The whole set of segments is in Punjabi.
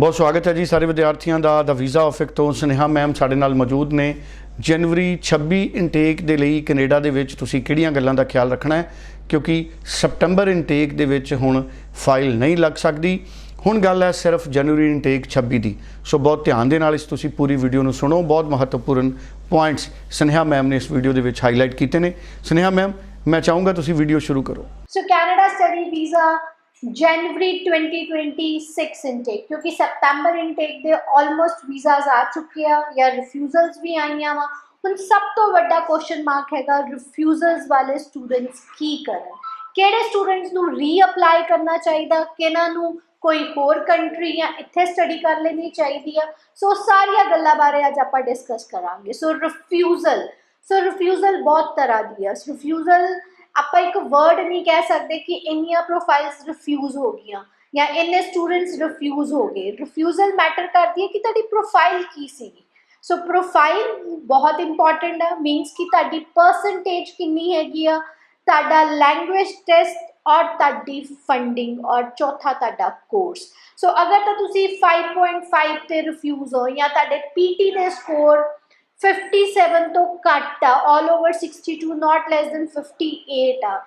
ਬਹੁਤ ਸਵਾਗਤ ਹੈ ਜੀ ਸਾਰੇ ਵਿਦਿਆਰਥੀਆਂ ਦਾ ਦਾ ਵੀਜ਼ਾ ਆਫਿਕ ਤੋਂ ਸੁਨੇਹਾ ਮੈਮ ਸਾਡੇ ਨਾਲ ਮੌਜੂਦ ਨੇ। ਜਨਵਰੀ 26 ਇਨਟੇਕ ਦੇ ਲਈ ਕੈਨੇਡਾ ਦੇ ਵਿੱਚ ਤੁਸੀਂ ਕਿਹੜੀਆਂ ਗੱਲਾਂ ਦਾ ਖਿਆਲ ਰੱਖਣਾ ਹੈ? ਕਿਉਂਕਿ ਸਪਟੈਂਬਰ ਇਨਟੇਕ ਦੇ ਵਿੱਚ ਹੁਣ ਫਾਈਲ ਨਹੀਂ ਲੱਗ ਸਕਦੀ। ਹੁਣ ਗੱਲ ਹੈ ਸਿਰਫ ਜਨਵਰੀ ਇਨਟੇਕ 26 ਦੀ। ਸੋ ਬਹੁਤ ਧਿਆਨ ਦੇ ਨਾਲ ਇਸ ਤੁਸੀਂ ਪੂਰੀ ਵੀਡੀਓ ਨੂੰ ਸੁਣੋ। ਬਹੁਤ ਮਹੱਤਵਪੂਰਨ ਪੁਆਇੰਟਸ ਸੁਨੇਹਾ ਮੈਮ ਨੇ ਇਸ ਵੀਡੀਓ ਦੇ ਵਿੱਚ ਹਾਈਲਾਈਟ ਕੀਤੇ ਨੇ। ਸੁਨੇਹਾ ਮੈਮ ਮੈਂ ਚਾਹੂੰਗਾ ਤੁਸੀਂ ਵੀਡੀਓ ਸ਼ੁਰੂ ਕਰੋ। So, Canada study visa January 2026 intake ਕਿਉਂਕਿ ਸਪਟੈਂਬਰ ਇਨਟੇਕ ਦੇ ਆਲਮੋਸਟ ਵੀਜ਼ਾਸ ਆ ਚੁੱਕੇ ਆ ਜਾਂ ਰਿਫਿਊਜ਼ਲਸ ਵੀ ਆਈਆਂ ਵਾ ਹੁਣ ਸਭ ਤੋਂ ਵੱਡਾ ਕੁਐਸਚਨ ਮਾਰਕ ਹੈਗਾ ਰਿਫਿਊਜ਼ਲਸ ਵਾਲੇ ਸਟੂਡੈਂਟਸ ਕੀ ਕਰਨ ਕਿਹੜੇ ਸਟੂਡੈਂਟਸ ਨੂੰ ਰੀਅਪਲਾਈ ਕਰਨਾ ਚਾਹੀਦਾ ਕਿਹਨਾਂ ਨੂੰ ਕੋਈ ਹੋਰ ਕੰਟਰੀ ਜਾਂ ਇੱਥੇ ਸਟੱਡੀ ਕਰ ਲੈਣੀ ਚਾਹੀਦੀ ਆ ਸੋ ਸਾਰੀਆਂ ਗੱਲਾਂ ਬਾਰੇ ਅੱਜ ਆਪਾਂ ਡਿਸਕਸ ਕਰਾਂਗੇ ਸੋ ਰਿਫਿਊਜ਼ਲ ਸੋ ਰਿਫਿਊਜ਼ਲ ਬਹੁਤ ਤਰ੍ਹਾਂ ਦੀ ਆ ਰਿਫਿਊਜ਼ਲ ਆਪਾਂ ਇੱਕ ਵਰਡ ਨਹੀਂ ਕਹਿ ਸਕਦੇ ਕਿ ਇੰਨੀਆਂ ਪ੍ਰੋਫਾਈਲਸ ਰਿਫਿਊਜ਼ ਹੋ ਗਈਆਂ ਜਾਂ ਇੰਨੇ ਸਟੂਡੈਂਟਸ ਰਿਫਿਊਜ਼ ਹੋ ਗਏ ਰਿਫਿਊਜ਼ਲ ਮੈਟਰ ਕਰਦੀ ਹੈ ਕਿ ਤੁਹਾਡੀ ਪ੍ਰੋਫਾਈਲ ਕੀ ਸੀਗੀ ਸੋ ਪ੍ਰੋਫਾਈਲ ਬਹੁਤ ਇੰਪੋਰਟੈਂਟ ਆ ਮੀਨਸ ਕਿ ਤੁਹਾਡੀ ਪਰਸੈਂਟੇਜ ਕਿੰਨੀ ਹੈਗੀ ਆ ਤੁਹਾਡਾ ਲੈਂਗੁਏਜ ਟੈਸਟ ਔਰ ਤੁਹਾਡੀ ਫੰਡਿੰਗ ਔਰ ਚੌਥਾ ਤੁਹਾਡਾ ਕੋਰਸ ਸੋ ਅਗਰ ਤਾਂ ਤੁਸੀਂ 5.5 ਤੇ ਰਿਫਿਊਜ਼ ਹੋ ਜਾਂ ਤੁਹਾਡੇ ਪੀਟੀ ਦੇ ਸਕੋਰ 57 ਤੋਂ ਘੱਟ ਆ, all over 62 not less than 58 ਆ।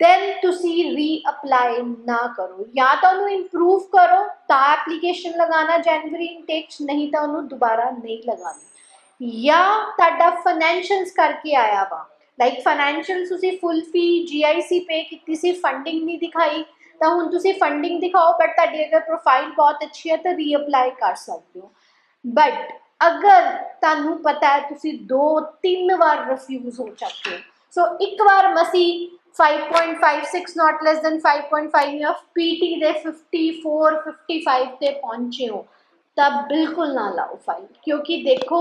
ਦੈਨ ਤੁਸੀਂ ਰੀਅਪਲਾਈ ਨਾ ਕਰੋ। ਜਾਂ ਤਾਂ ਉਹਨੂੰ ਇੰਪਰੂਵ ਕਰੋ, ਤਾਂ ਐਪਲੀਕੇਸ਼ਨ ਲਗਾਣਾ ਜਨਵਰੀ ਇਨਟੇਕ ਨਹੀਂ ਤਾਂ ਉਹਨੂੰ ਦੁਬਾਰਾ ਨਹੀਂ ਲਗਾਣੀ ਜਾਂ ਤੁਹਾਡਾ ਫਾਈਨੈਂਸ਼ੀਅਲਸ ਕਰਕੇ ਆਇਆ ਵਾ। ਲਾਈਕ ਫਾਈਨੈਂਸ਼ੀਅਲ ਤੁਸੀਂ ਫੁੱਲ ਫੀ ਜੀਆਈਸੀ ਪੇ ਕੀਤੀ ਸੀ ਫੰਡਿੰਗ ਨਹੀਂ ਦਿਖਾਈ, ਤਾਂ ਹੁਣ ਤੁਸੀਂ ਫੰਡਿੰਗ ਦਿਖਾਓ ਬਟ ਤੁਹਾਡੀ ਅਗਰ ਪ੍ਰੋਫਾਈਲ ਬਹੁਤ ਅੱਛੀ ਹੈ ਤਾਂ ਰੀਅਪਲਾਈ ਕਰ ਸਕਦੇ ਹੋ। ਬਟ ਅਗਰ ਤੁਹਾਨੂੰ ਪਤਾ ਹੈ, ਤੁਸੀਂ ਦੋ, ਤਿੰਨ ਵਾਰ ਰਿਫਿਊਜ਼ ਹੋ ਚੁੱਕੇ ਹੋ। ਸੋ ਇੱਕ ਵਾਰ ਮਸੀ 5.56 not less than 5.5 ਜਾਂ ਪੀਟੀ ਦੇ 54 55 ਤੇ ਪਹੁੰਚੇ ਹੋ, ਤਾਂ ਬਿਲਕੁਲ ਨਾ ਲਾਓ ਫਾਈਲ ਕਿਉਂਕਿ ਦੇਖੋ,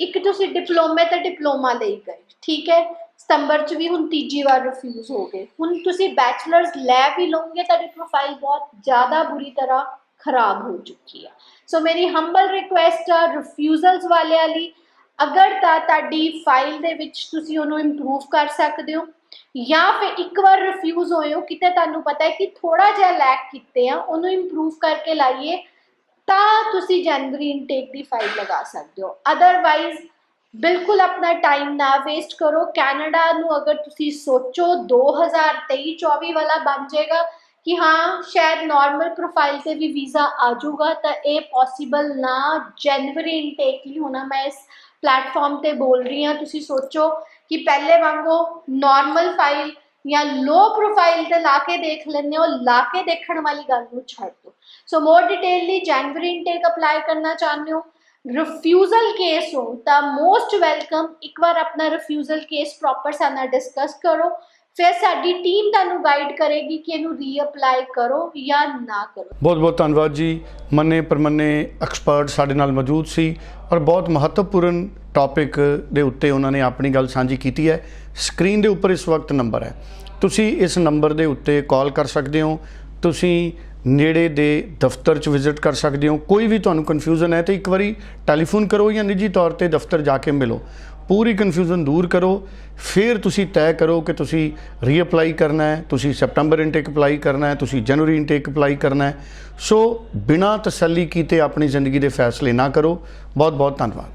ਇੱਕ ਤੁਸੀਂ ਡਿਪਲੋਮੇ ਤੇ ਡਿਪਲੋਮਾ ਲਈ ਗਏ, ਠੀਕ ਹੈ? ਸਤੰਬਰ ਚ ਵੀ ਹੁਣ ਤੀਜੀ ਵਾਰ ਰਿਫਿਊਜ਼ ਹੋ ਗਏ। ਹੁਣ ਤੁਸੀਂ ਬੈਚਲਰਸ ਲੈ ਵੀ ਲਓਗੇ, ਤੁਹਾਡੀ ਪ੍ਰੋਫਾਈਲ ਬਹੁਤ ਜ਼ਿਆਦਾ ਬੁਰੀ ਤਰ੍ਹਾਂ ਖਰਾਬ ਹੋ ਚੁੱਕੀ ਆ। ਸੋ ਮੇਰੀ ਹੰਬਲ ਰਿਕੁਐਸਟ ਆ ਰਿਫਿਊਜ਼ਲਸ ਵਾਲਿਆਂ ਲਈ ਅਗਰ ਤਾਂ ਤੁਹਾਡੀ ਫਾਈਲ ਦੇ ਵਿੱਚ ਤੁਸੀਂ ਉਹਨੂੰ ਇੰਪਰੂਵ ਕਰ ਸਕਦੇ ਹੋ ਜਾਂ ਫਿਰ ਇੱਕ ਵਾਰ ਰਿਫਿਊਜ਼ ਹੋਏ ਹੋ ਕਿਤੇ ਤੁਹਾਨੂੰ ਪਤਾ ਹੈ ਕਿ ਥੋੜਾ ਜਿਹਾ ਲੈਕ ਕੀਤੇ ਆ ਉਹਨੂੰ ਇੰਪਰੂਵ ਕਰਕੇ ਲਾਈਏ ਤਾਂ ਤੁਸੀਂ ਜਨਵਰੀ ਇਨਟੇਕ ਦੀ ਫਾਈਲ ਲਗਾ ਸਕਦੇ ਹੋ ਅਦਰਵਾਈਜ਼ ਬਿਲਕੁਲ ਆਪਣਾ ਟਾਈਮ ਨਾ ਵੇਸਟ ਕਰੋ ਕੈਨੇਡਾ ਨੂੰ ਅਗਰ ਤੁਸੀਂ ਸੋਚੋ 2023 24 ਵਾਲਾ ਬਣ ਜਾਏਗਾ ਕਿ ਹਾਂ, ਸ਼ਾਇਦ ਨਾਰਮਲ ਪ੍ਰੋਫਾਈਲ ਤੇ ਵੀ ਵੀਜ਼ਾ ਆ ਜਾਊਗਾ, ਤਾਂ ਇਹ ਪੋਸੀਬਲ ਨਾ ਜਨਵਰੀ ਇਨਟੇਕ ਲਈ ਹੋਣਾ। ਮੈਂ ਇਸ ਪਲੇਟਫਾਰਮ ਤੇ ਬੋਲ ਰਹੀ ਹਾਂ, ਤੁਸੀਂ ਸੋਚੋ ਕਿ ਪਹਿਲੇ ਵਾਂਗੋ ਨਾਰਮਲ ਫਾਈਲ ਜਾਂ ਲੋ ਪ੍ਰੋਫਾਈਲ ਤੇ ਲਾ ਕੇ ਦੇਖ ਲੈਂਦੇ ਹੋ, ਲਾ ਕੇ ਦੇਖਣ ਵਾਲੀ ਗੱਲ ਨੂੰ ਛੱਡ ਦਿਓ ਸੋ ਮੋਰ ਡਿਟੇਲ ਲਈ ਜਨਵਰੀ ਇਨਟੇਕ ਅਪਲਾਈ ਕਰਨਾ ਚਾਹੁੰਦੇ ਹੋ। ਰਿਫਿਊਜ਼ਲ ਕੇਸ ਹੋ, ਤਾਂ ਮੋਸਟ ਵੈਲਕਮ ਇੱਕ ਵਾਰ ਆਪਣਾ ਰਿਫਿਊਜ਼ਲ ਕੇਸ ਪ੍ਰੋਪਰ ਸਾਡੇ ਡਿਸਕਸ ਕਰੋ। ਫਿਰ ਸਾਡੀ ਟੀਮ ਤੁਹਾਨੂੰ ਗਾਈਡ ਕਰੇਗੀ ਕਿ ਇਹਨੂੰ ਰੀਅਪਲਾਈ ਕਰੋ ਜਾਂ ਨਾ ਕਰੋ। ਬਹੁਤ ਬਹੁਤ ਧੰਨਵਾਦ ਜੀ। ਮੰਨੇ ਪਰਮੰਨੇ ਐਕਸਪਰਟ ਸਾਡੇ ਨਾਲ ਮੌਜੂਦ ਸੀ ਔਰ ਬਹੁਤ ਮਹੱਤਵਪੂਰਨ ਟੌਪਿਕ ਦੇ ਉੱਤੇ ਉਹਨਾਂ ਨੇ ਆਪਣੀ ਗੱਲ ਸਾਂਝੀ ਕੀਤੀ ਹੈ। ਸਕਰੀਨ ਦੇ ਉੱਪਰ ਇਸ ਵਕਤ ਨੰਬਰ ਹੈ। ਤੁਸੀਂ ਇਸ ਨੰਬਰ ਦੇ ਉੱਤੇ ਕਾਲ ਕਰ ਸਕਦੇ ਹੋ। ਤੁਸੀਂ ਨੇੜੇ ਦੇ ਦਫ਼ਤਰ 'ਚ ਵਿਜ਼ਿਟ ਕਰ ਸਕਦੇ ਹੋ। ਕੋਈ ਵੀ ਤੁਹਾਨੂੰ ਕਨਫਿਊਜ਼ਨ ਹੈ ਤੇ ਇੱਕ ਵਾਰੀ ਟੈਲੀਫੋਨ ਕਰੋ ਜਾਂ ਨਿੱਜੀ ਤੌਰ ਤੇ ਦਫ਼ਤਰ ਜਾ ਕੇ ਮਿਲੋ। ਪੂਰੀ ਕਨਫਿਊਜ਼ਨ ਦੂਰ ਕਰੋ। ਫਿਰ ਤੁਸੀਂ ਤੈਅ ਕਰੋ ਕਿ ਤੁਸੀਂ ਰੀਅਪਲਾਈ ਕਰਨਾ ਹੈ, ਤੁਸੀਂ ਸਪਟੈਂਬਰ ਇਨਟੇਕ ਅਪਲਾਈ ਕਰਨਾ ਹੈ, ਤੁਸੀਂ ਜਨਵਰੀ ਇਨਟੇਕ ਅਪਲਾਈ ਕਰਨਾ ਹੈ। ਸੋ ਬਿਨਾਂ ਤਸੱਲੀ ਕੀਤੇ ਆਪਣੀ ਜ਼ਿੰਦਗੀ ਦੇ ਫੈਸਲੇ ਨਾ ਕਰੋ। ਬਹੁਤ ਬਹੁਤ ਧੰਨਵਾਦ।